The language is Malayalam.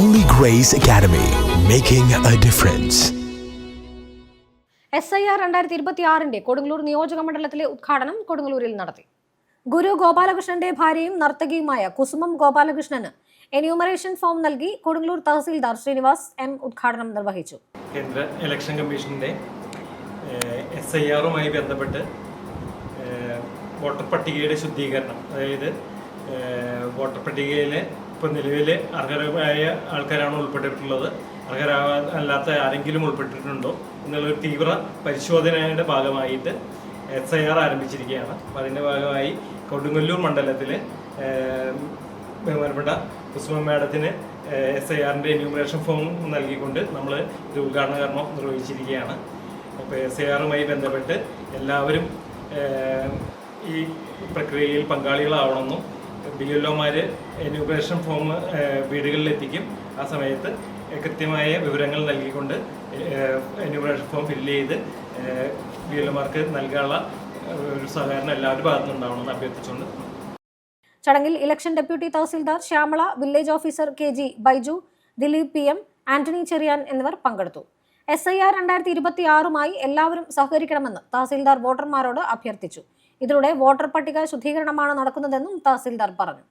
Holy Grace Academy, making a difference. S I R രണ്ടായിരത്തി ഇരുപത്തി ആറിന്റെ കൊടുങ്ങല്ലൂർ നിയോജക മണ്ഡലത്തിലെ ഉദ്ഘാടനം കൊടുങ്ങല്ലൂരിൽ നടത്തി. ഗുരു ഗോപാലകൃഷ്ണന്റെ ഭാര്യയും നർത്തകിയുമായ കുസുമം ഗോപാലകൃഷ്ണന് എന്യൂമറേഷൻ ഫോം നൽകി കൊടുങ്ങല്ലൂർ തഹസീൽദാർ ശ്രീനിവാസ് എം ഉദ്ഘാടനം നിർവഹിച്ചു. കേന്ദ്ര ഇലക്ഷൻ കമ്മീഷന്റെ എസ് ഐ ആറുമായി ബന്ധപ്പെട്ട് വോട്ടർ പട്ടികയുടെ ശുദ്ധീകരണം. അതായത് വോട്ടർ പട്ടികയിൽ ഇപ്പോൾ നിലവിൽ അർഹരായ ആൾക്കാരാണ് ഉൾപ്പെട്ടിട്ടുള്ളത്. അർഹരല്ലാത്ത അല്ലാത്ത ആരെങ്കിലും ഉൾപ്പെട്ടിട്ടുണ്ടോ? എന്നുള്ളൊരു തീവ്ര പരിശോധനയുടെ ഭാഗമായിട്ട് എസ് ഐ ആർ ആരംഭിച്ചിരിക്കുകയാണ്. അപ്പോൾ അതിന്റെ ഭാഗമായി കൊടുങ്ങല്ലൂർ മണ്ഡലത്തിൽ ബഹുമാനപ്പെട്ട കുസുമ മാഡത്തിന് എസ് ഐ ആറിന്റെ എന്യൂമറേഷൻ ഫോം നൽകിക്കൊണ്ട് നമ്മൾ ഇത് ഉദ്ഘാടന കർമ്മം നിർവഹിച്ചിരിക്കുകയാണ്. അപ്പോൾ എസ് ഐ ആറുമായി ബന്ധപ്പെട്ട് എല്ലാവരും ഈ പ്രക്രിയയിൽ പങ്കാളികളാവണമെന്നും ബി എൽ ഒമാർ എന്യൂഗ്രേഷൻ ഫോം വീടുകളിലെത്തിക്കും. ആ സമയത്ത് കൃത്യമായ വിവരങ്ങൾ നൽകിക്കൊണ്ട് എന്യൂഗ്രേഷൻ ഫോം ഫില്ല് ചെയ്ത് ബി എൽ ഒമാർക്ക് നൽകാനുള്ള ഒരു സഹകരണം എല്ലാവരുടെ ഭാഗത്തുനിന്നുണ്ടാവണമെന്ന് അഭ്യർത്ഥിച്ചുകൊണ്ട്. ചടങ്ങിൽ election deputy tahsildar Shyamala village officer K G Baiju Dileep P M Antony Cherian എന്നിവർ പങ്കെടുത്തു. എസ് ഐ ആർ രണ്ടായിരത്തി ഇരുപത്തി ആറുമായി എല്ലാവരും സഹകരിക്കണമെന്ന് തഹസിൽദാർ വോട്ടർമാരോട് അഭ്യർത്ഥിച്ചു. ഇതിലൂടെ വോട്ടർ പട്ടിക ശുദ്ധീകരണമാണ് നടക്കുന്നതെന്നും തഹസിൽദാർ പറഞ്ഞു